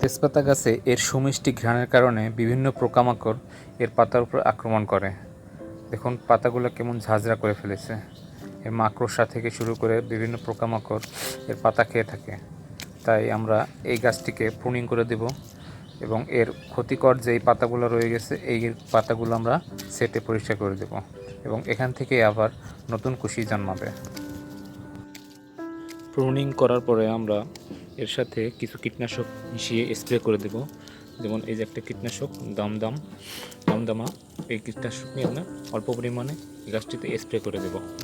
তেজপাতা গাছে এর সুমিষ্টি ঘ্রাণের কারণে বিভিন্ন পোকামাকড় এর পাতার উপর আক্রমণ করে। দেখুন, পাতাগুলো কেমন ঝাঁঝরা করে ফেলেছে। এর মাকড়সা থেকে শুরু করে বিভিন্ন পোকামাকড় এর পাতা খেয়ে থাকে। তাই আমরা এই গাছটিকে প্রুনিং করে দেব এবং এর ক্ষতিকর যেই পাতাগুলো রয়ে গেছে, এই পাতাগুলো আমরা সেটে পরিষ্কার করে দেব এবং এখান থেকে আবার নতুন কুশি জন্মাবে। প্রুনিং করার পরে আমরা এর সাথে কিছু কীটনাশক মিশিয়ে স্প্রে করে দেব। যেমন এই যে একটা কীটনাশক, দমদম, দমদমা, এই কীটনাশক নিয়ে আমরা অল্প পরিমাণে গাছটিতে স্প্রে করে দেব।